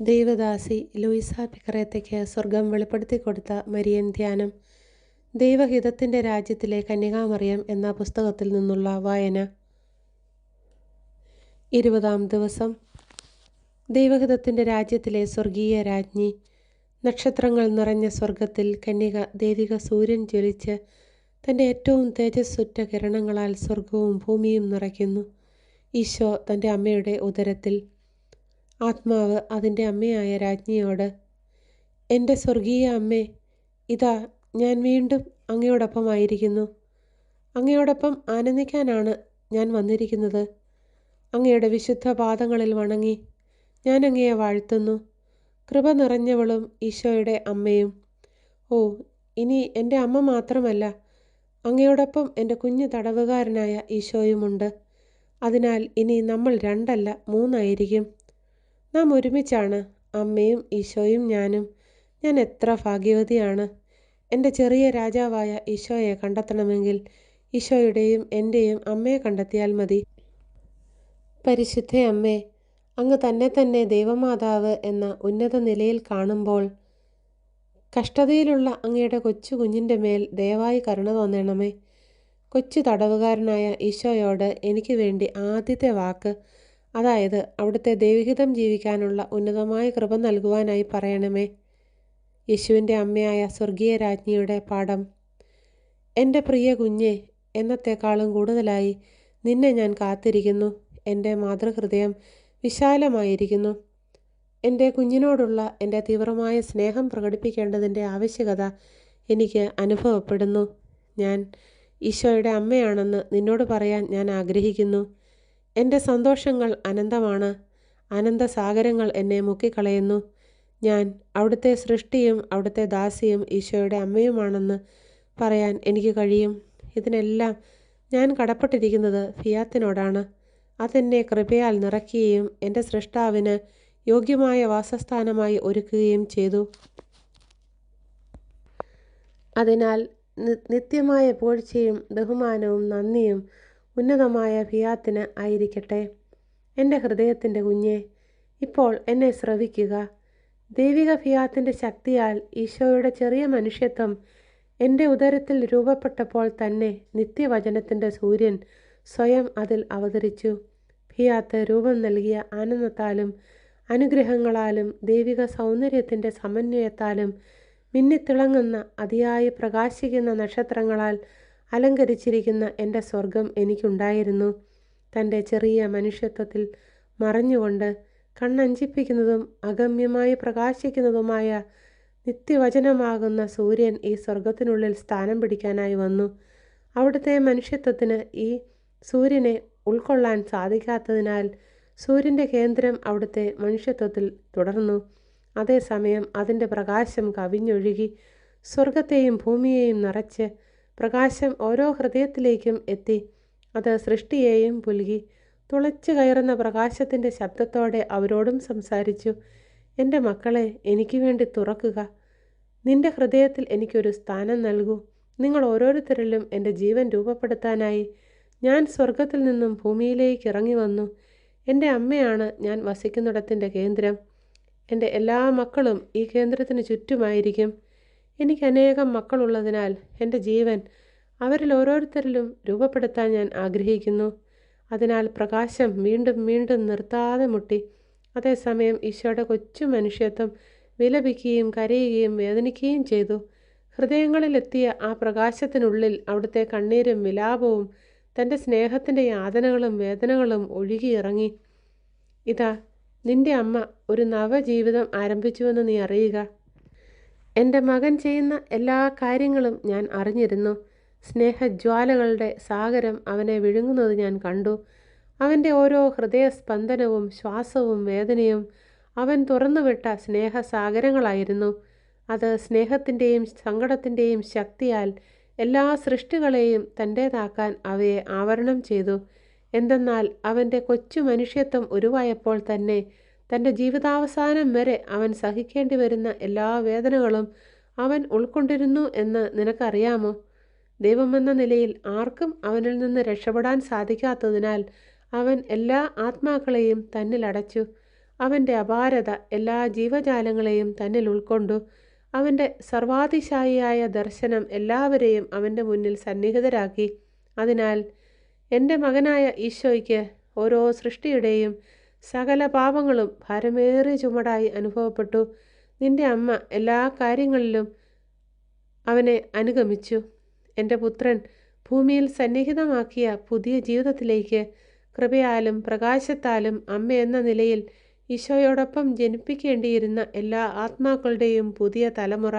ദൈവദാസി Louisa പിക്കറേത്തയ്ക്ക് സ്വർഗം വെളിപ്പെടുത്തി കൊടുത്ത മരിയൻ ധ്യാനം. ദൈവഹിതത്തിന്റെ രാജ്യത്തിലെ കന്യകാമറിയം എന്ന പുസ്തകത്തിൽ നിന്നുള്ള വായന. ഇരുപതാം ദിവസം. ദൈവഹിതത്തിന്റെ രാജ്യത്തിലെ സ്വർഗീയ രാജ്ഞി. നക്ഷത്രങ്ങൾ നിറഞ്ഞ സ്വർഗത്തിൽ കന്യക ദൈവിക സൂര്യൻ ജ്വലിച്ച് തന്റെ ഏറ്റവും തേജസ്സുറ്റ കിരണങ്ങളാൽ സ്വർഗവും ഭൂമിയും നിറയ്ക്കുന്നു. ഈശോ തന്റെ അമ്മയുടെ ഉദരത്തിൽ ആത്മാവ് അതിന്റെ അമ്മയായ രാജ്ഞിയോട് എന്റെ സ്വർഗീയ അമ്മേ ഇതാ ഞാൻ വീണ്ടും അങ്ങയോടൊപ്പമായിരിക്കുന്നു. അങ്ങയോടൊപ്പം ആനന്ദിക്കാനാണ് ഞാൻ വന്നിരിക്കുന്നത്. അങ്ങയുടെ വിശുദ്ധ പാദങ്ങളിൽ വണങ്ങി ഞാൻ അങ്ങയെ വാഴ്ത്തുന്നു. കൃപ നിറഞ്ഞവളും ഈശോയുടെ അമ്മയും. ഓ ഇനി എന്റെ അമ്മ മാത്രമല്ല അങ്ങയോടൊപ്പം എന്റെ കുഞ്ഞു തടവുകാരനായ ഈശോയുമുണ്ട്. അതിനാൽ ഇനി നമ്മൾ രണ്ടല്ല മൂന്നായിരിക്കും. നാം ഒരുമിച്ചാണ്. അമ്മയും ഈശോയും ഞാനും. ഞാൻ എത്ര ഭാഗ്യവതിയാണ്. എന്റെ ചെറിയ രാജാവായ ഈശോയെ കണ്ടെത്തണമെങ്കിൽ ഈശോയുടെയും എന്റെയും അമ്മയെ കണ്ടെത്തിയാൽ മതി. പരിശുദ്ധ അമ്മേ അങ്ങ് തന്നെ തന്നെ ദൈവമാതാവ് എന്ന ഉന്നത നിലയിൽ കാണുമ്പോൾ കഷ്ടതയിലുള്ള അങ്ങയുടെ കൊച്ചു കുഞ്ഞിന്റെ മേൽ ദയവായി കരുണ തോന്നണമേ. കൊച്ചു തടവുകാരനായ ഈശോയോട് എനിക്ക് വേണ്ടി ആദ്യത്തെ വാക്ക് അതായത് അവിടുത്തെ ദൈവഹിതം ജീവിക്കാനുള്ള ഉന്നതമായ കൃപ നൽകുവാനായി പറയണമേ. യേശുവിന്റെ അമ്മയായ സ്വർഗീയ രാജ്ഞിയുടെ പാഠം. എന്റെ പ്രിയ കുഞ്ഞെ എന്നത്തേക്കാളും കൂടുതലായി നിന്നെ ഞാൻ കാത്തിരിക്കുന്നു. എന്റെ മാതൃഹൃദയം വിശാലമായിരിക്കുന്നു. എന്റെ കുഞ്ഞിനോടുള്ള എന്റെ തീവ്രമായ സ്നേഹം പ്രകടിപ്പിക്കേണ്ടതിന്റെ ആവശ്യകത എനിക്ക് അനുഭവപ്പെടുന്നു. ഞാൻ ഈശോയുടെ അമ്മയാണെന്ന് നിന്നോട് പറയാൻ ഞാൻ ആഗ്രഹിക്കുന്നു. എന്റെ സന്തോഷങ്ങൾ അനന്തമാണ്. അനന്തസാഗരങ്ങൾ എന്നെ മുക്കിക്കളയുന്നു. ഞാൻ അവിടുത്തെ സൃഷ്ടിയും അവിടുത്തെ ദാസിയും ഈശോയുടെ അമ്മയുമാണെന്ന് പറയാൻ എനിക്ക് കഴിയും. ഇതിനെല്ലാം ഞാൻ കടപ്പെട്ടിരിക്കുന്നത് ഫിയാത്തിനോടാണ്. അതെന്നെ കൃപയാൽ നിറയ്ക്കുകയും എന്റെ സൃഷ്ടാവിന് യോഗ്യമായ വാസസ്ഥാനമായി ഒരുക്കുകയും ചെയ്തു. അതിനാൽ നിത്യമായ പൂഴ്ചയും ബഹുമാനവും നന്ദിയും ഉന്നതമായ ഫിയാത്തിന് ആയിരിക്കട്ടെ. എന്റെ ഹൃദയത്തിന്റെ കുഞ്ഞെ ഇപ്പോൾ എന്നെ ശ്രവിക്കുക. ദൈവിക ഫിയാത്തിന്റെ ശക്തിയാൽ ഈശോയുടെ ചെറിയ മനുഷ്യത്വം എന്റെ ഉദരത്തിൽ രൂപപ്പെട്ടപ്പോൾ തന്നെ നിത്യവചനത്തിന്റെ സൂര്യൻ സ്വയം അതിൽ അവതരിച്ചു. ഫിയാത്ത് രൂപം നൽകിയ ആനന്ദത്താലും അനുഗ്രഹങ്ങളാലും ദൈവിക സൗന്ദര്യത്തിന്റെ സമന്വയത്താലും മിന്നിത്തിളങ്ങുന്ന അതിയായി പ്രകാശിക്കുന്ന നക്ഷത്രങ്ങളാൽ അലങ്കരിച്ചിരിക്കുന്ന എന്റെ സ്വർഗം എനിക്കുണ്ടായിരുന്നു. തന്റെ ചെറിയ മനുഷ്യത്വത്തിൽ മറഞ്ഞുകൊണ്ട് കണ്ണഞ്ചിപ്പിക്കുന്നതും അഗമ്യമായി പ്രകാശിക്കുന്നതുമായ നിത്യവചനമാകുന്ന സൂര്യൻ ഈ സ്വർഗത്തിനുള്ളിൽ സ്ഥാനം പിടിക്കാനായി വന്നു. അവിടുത്തെ മനുഷ്യത്വത്തിന് ഈ സൂര്യനെ ഉൾക്കൊള്ളാൻ സാധിക്കാത്തതിനാൽ സൂര്യന്റെ കേന്ദ്രം അവിടുത്തെ മനുഷ്യത്വത്തിൽ തുടർന്നു. അതേസമയം അതിന്റെ പ്രകാശം കവിഞ്ഞൊഴുകി സ്വർഗത്തെയും ഭൂമിയെയും നിറച്ച് പ്രകാശം ഓരോ ഹൃദയത്തിലേക്കും എത്തി. അത് സൃഷ്ടിയെയും പുലുകി തുളച്ചു കയറുന്ന പ്രകാശത്തിന്റെ ശബ്ദത്തോടെ അവരോടും സംസാരിച്ചു എന്റെ മക്കളെ എനിക്ക് വേണ്ടി തുറക്കുക. നിന്റെ ഹൃദയത്തിൽ എനിക്കൊരു സ്ഥാനം നൽകൂ. നിങ്ങൾ ഓരോരുത്തരിലും എന്റെ ജീവൻ രൂപപ്പെടുത്താനായി ഞാൻ സ്വർഗത്തിൽ നിന്നും ഭൂമിയിലേക്ക് ഇറങ്ങി വന്നു. എന്റെ അമ്മയാണ് ഞാൻ വസിക്കുന്നിടത്തിന്റെ കേന്ദ്രം. എന്റെ എല്ലാ മക്കളും ഈ കേന്ദ്രത്തിന് ചുറ്റുമായിരിക്കും. എനിക്ക് അനേകം മക്കളുള്ളതിനാൽ എന്റെ ജീവൻ അവരിൽ ഓരോരുത്തരിലും രൂപപ്പെടുത്താൻ ഞാൻ ആഗ്രഹിക്കുന്നു. അതിനാൽ പ്രകാശം വീണ്ടും വീണ്ടും നിർത്താതെ മുട്ടി. അതേസമയം ഈശോയുടെ കൊച്ചു മനുഷ്യത്വം വിലപിക്കുകയും കരയുകയും വേദനിക്കുകയും ചെയ്തു. ഹൃദയങ്ങളിലെത്തിയ ആ പ്രകാശത്തിനുള്ളിൽ അവിടുത്തെ കണ്ണീരും വിലാപവും തന്റെ സ്നേഹത്തിന്റെ യാതനകളും വേദനകളും ഒഴുകിയിറങ്ങി. ഇതാ നിന്റെ അമ്മ ഒരു നവജീവിതം ആരംഭിച്ചുവെന്ന് നീ അറിയുക. എന്റെ മകൻ ചെയ്യുന്ന എല്ലാ കാര്യങ്ങളും ഞാൻ അറിഞ്ഞിരുന്നു. സ്നേഹജ്വാലകളുടെ സാഗരം അവനെ വിഴുങ്ങുന്നത് ഞാൻ കണ്ടു. അവന്റെ ഓരോ ഹൃദയസ്പന്ദനവും ശ്വാസവും വേദനയും അവൻ തുറന്നുവിട്ട സ്നേഹസാഗരങ്ങളായിരുന്നു. അത് സ്നേഹത്തിന്റെയും സങ്കടത്തിന്റെയും ശക്തിയാൽ എല്ലാ സൃഷ്ടികളെയും തന്റേതാക്കാൻ അവയെ ആവരണം ചെയ്തു. എന്തെന്നാൽ അവന്റെ കൊച്ചു മനുഷ്യത്വം ഉരുവായപ്പോൾ തന്നെ തന്റെ ജീവിതാവസാനം വരെ അവൻ സഹിക്കേണ്ടി വരുന്ന എല്ലാ വേദനകളും അവൻ ഉൾക്കൊണ്ടിരുന്നു എന്ന് നിനക്കറിയാമോ? ദൈവമെന്ന നിലയിൽ ആർക്കും അവനിൽ നിന്ന് രക്ഷപ്പെടാൻ സാധിക്കാത്തതിനാൽ അവൻ എല്ലാ ആത്മാക്കളെയും തന്നിൽ അടച്ചു. അവന്റെ അപാരത എല്ലാ ജീവജാലങ്ങളെയും തന്നിൽ ഉൾക്കൊണ്ടു. അവന്റെ സർവാതിശായിയായ ദർശനം എല്ലാവരെയും അവന്റെ മുന്നിൽ സന്നിഹിതരാക്കി. അതിനാൽ എന്റെ മകനായ ഈശോയ്ക്ക് ഓരോ സൃഷ്ടിയുടെയും സകല പാപങ്ങളും ഭാരമേറിയ ചുമടായി അനുഭവപ്പെട്ടു. നിന്റെ അമ്മ എല്ലാ കാര്യങ്ങളിലും അവനെ അനുഗമിച്ചു. എന്റെ പുത്രൻ ഭൂമിയിൽ സന്നിഹിതമാക്കിയ പുതിയ ജീവിതത്തിലേക്ക് കൃപയാലും പ്രകാശത്താലും അമ്മ എന്ന നിലയിൽ ഈശോയോടൊപ്പം ജനിപ്പിക്കേണ്ടിയിരുന്ന എല്ലാ ആത്മാക്കളുടെയും പുതിയ തലമുറ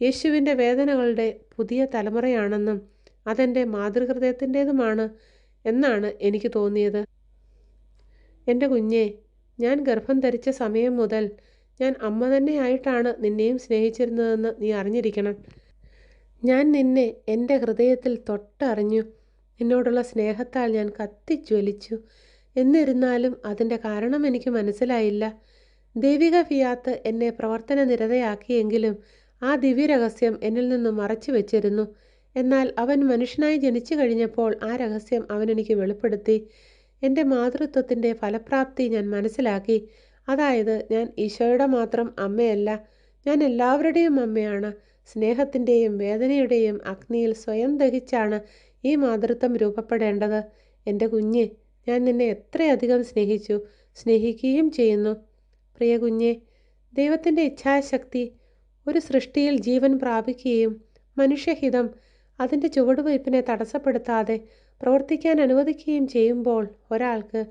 യേശുവിന്റെ വേദനകളുടെ പുതിയ തലമുറയാണെന്നും അതെന്റെ മാതൃഹൃദയത്തിന്റേതുമാണ് എന്നാണ് എനിക്ക് തോന്നിയത്. എന്റെ കുഞ്ഞെ ഞാൻ ഗർഭം ധരിച്ച സമയം മുതൽ ഞാൻ അമ്മ തന്നെയായിട്ടാണ് നിന്നെയും സ്നേഹിച്ചിരുന്നതെന്ന് നീ അറിഞ്ഞിരിക്കണം. ഞാൻ നിന്നെ എന്റെ ഹൃദയത്തിൽ തൊട്ടറിഞ്ഞു. നിന്നോടുള്ള സ്നേഹത്താൽ ഞാൻ കത്തിജ്വലിച്ചു. എന്നിരുന്നാലും അതിന്റെ കാരണം എനിക്ക് മനസ്സിലായില്ല. ദൈവിക ഫിയാത്ത് എന്നെ പ്രവർത്തന നിരതയാക്കിയെങ്കിലും ആ ദിവ്യരഹസ്യം എന്നിൽ നിന്നും മറച്ചു വെച്ചിരുന്നു. എന്നാൽ അവൻ മനുഷ്യനായി ജനിച്ചു കഴിഞ്ഞപ്പോൾ ആ രഹസ്യം അവനെനിക്ക് വെളിപ്പെടുത്തി. എന്റെ മാതൃത്വത്തിന്റെ ഫലപ്രാപ്തി ഞാൻ മനസ്സിലാക്കി. അതായത് ഞാൻ ഈശോയുടെ മാത്രം അമ്മയല്ല ഞാൻ എല്ലാവരുടെയും അമ്മയാണ്. സ്നേഹത്തിന്റെയും വേദനയുടെയും അഗ്നിയിൽ സ്വയം ദഹിച്ചാണ് ഈ മാതൃത്വം രൂപപ്പെടേണ്ടത്. എന്റെ കുഞ്ഞ് ഞാൻ നിന്നെ എത്രയധികം സ്നേഹിച്ചു സ്നേഹിക്കുകയും ചെയ്യുന്നു. പ്രിയ കുഞ്ഞെ ദൈവത്തിന്റെ ഇച്ഛാശക്തി ഒരു സൃഷ്ടിയിൽ ജീവൻ പ്രാപിക്കുകയും മനുഷ്യഹിതം അതിന്റെ ചുവടുവയ്പ്പിനെ തടസ്സപ്പെടുത്താതെ പ്രവർത്തിക്കാൻ അനുവദിക്കുകയും ചെയ്യുമ്പോൾ ഒരാൾക്ക്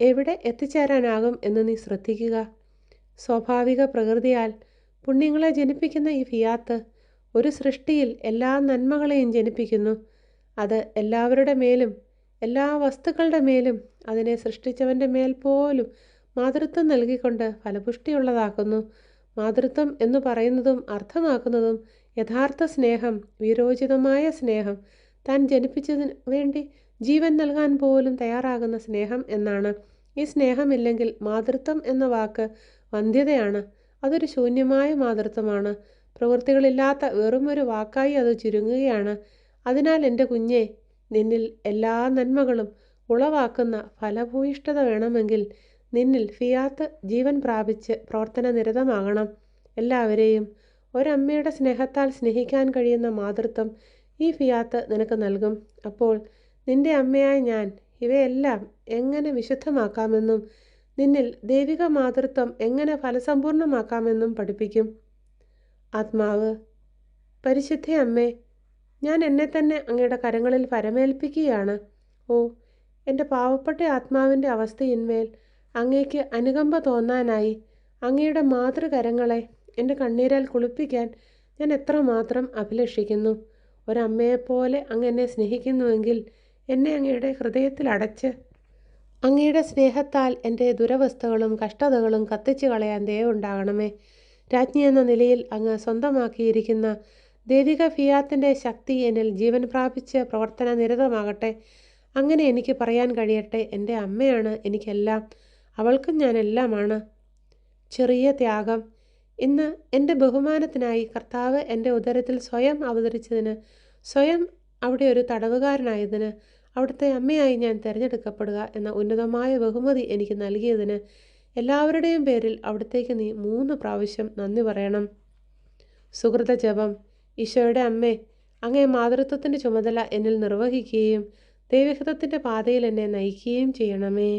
എവിടെ എത്തിച്ചേരാനാകും എന്ന് നീ ശ്രദ്ധിക്കുക. സ്വാഭാവിക പ്രകൃതിയാൽ പുണ്യങ്ങളെ ജനിപ്പിക്കുന്ന ഈ ഫിയാത്ത് ഒരു സൃഷ്ടിയിൽ എല്ലാ നന്മകളെയും ജനിപ്പിക്കുന്നു. അത് എല്ലാവരുടെ മേലും എല്ലാ വസ്തുക്കളുടെ മേലും അതിനെ സൃഷ്ടിച്ചവന്റെ മേൽ പോലും മാതൃത്വം നൽകിക്കൊണ്ട് ഫലപുഷ്ടിയുള്ളതാക്കുന്നു. മാതൃത്വം എന്ന് പറയുന്നതും അർത്ഥമാക്കുന്നതും യഥാർത്ഥ സ്നേഹം വിരോചിതമായ സ്നേഹം താൻ ജനിപ്പിച്ചതിന് വേണ്ടി ജീവൻ നൽകാൻ പോലും തയ്യാറാകുന്ന സ്നേഹം എന്നാണ്. ഈ സ്നേഹമില്ലെങ്കിൽ മാതൃത്വം എന്ന വാക്ക് വന്ധ്യതയാണ്. അതൊരു ശൂന്യമായ മാതൃത്വമാണ്. പ്രവൃത്തികളില്ലാത്ത വെറുമൊരു വാക്കായി അത് ചുരുങ്ങുകയാണ്. അതിനാൽ എന്റെ കുഞ്ഞെ നിന്നിൽ എല്ലാ നന്മകളും ഉളവാക്കുന്ന ഫലഭൂയിഷ്ഠത വേണമെങ്കിൽ നിന്നിൽ ഫിയാത്ത് ജീവൻ പ്രാപിച്ച് പ്രവർത്തന നിരതമാകണം. എല്ലാവരെയും ഒരമ്മയുടെ സ്നേഹത്താൽ സ്നേഹിക്കാൻ കഴിയുന്ന മാതൃത്വം ഈ ഫിയാത്ത് നിനക്ക് നൽകും. അപ്പോൾ നിന്റെ അമ്മയായ ഞാൻ ഇവയെല്ലാം എങ്ങനെ വിശുദ്ധമാക്കാമെന്നും നിന്നിൽ ദൈവിക മാതൃത്വം എങ്ങനെ ഫലസമ്പൂർണമാക്കാമെന്നും പഠിപ്പിക്കും. ആത്മാവ് പരിശുദ്ധ അമ്മേ ഞാൻ എന്നെ തന്നെ അങ്ങയുടെ കരങ്ങളിൽ പരമേൽപ്പിക്കുകയാണ്. ഓ എന്റെ പാവപ്പെട്ട ആത്മാവിന്റെ അവസ്ഥയിന്മേൽ അങ്ങേക്ക് അനുകമ്പ തോന്നാനായി അങ്ങയുടെ മാതൃകരങ്ങളെ എന്റെ കണ്ണീരാൽ കുളിപ്പിക്കാൻ ഞാൻ എത്രമാത്രം അഭിലഷിക്കുന്നു. ഒരമ്മയെപ്പോലെ അങ്ങ് എന്നെ സ്നേഹിക്കുന്നുവെങ്കിൽ എന്നെ അങ്ങയുടെ ഹൃദയത്തിൽ അടച്ച്. അങ്ങയുടെ സ്നേഹത്താൽ എന്റെ ദുരവസ്ഥകളും കഷ്ടതകളും കത്തിച്ചു കളയാൻ ദയവുണ്ടാകണമേ. രാജ്ഞി എന്ന നിലയിൽ അങ്ങ് സ്വന്തമാക്കിയിരിക്കുന്ന ദൈവിക ഫിയാത്തിന്റെ ശക്തി എന്നിൽ ജീവൻ പ്രാപിച്ച് പ്രവർത്തന നിരതമാകട്ടെ. അങ്ങനെ എനിക്ക് പറയാൻ കഴിയട്ടെ എന്റെ അമ്മയാണ് എനിക്കെല്ലാം അവൾക്കും ഞാൻ എല്ലാമാണ് ചെറിയ ത്യാഗം ഇന്ന് എന്റെ ബഹുമാനത്തിനായി കർത്താവ് എന്റെ ഉദരത്തിൽ സ്വയം അവതരിച്ചതിന് സ്വയം അവിടെ ഒരു തടവുകാരനായതിന് അവിടുത്തെ അമ്മയായി ഞാൻ തിരഞ്ഞെടുക്കപ്പെടുക എന്ന ഉന്നതമായ ബഹുമതി എനിക്ക് നൽകിയതിന് എല്ലാവരുടെയും പേരിൽ അവിടത്തേക്ക് നീ മൂന്ന് പ്രാവശ്യം നന്ദി പറയണം. സുഹൃത ജപം. ഈശോയുടെ അമ്മേ അങ്ങേ മാതൃത്വത്തിന്റെ ചുമതല എന്നിൽ നിർവഹിക്കുകയും ദൈവഹിതത്തിന്റെ പാതയിൽ എന്നെ നയിക്കുകയും ചെയ്യണമേ.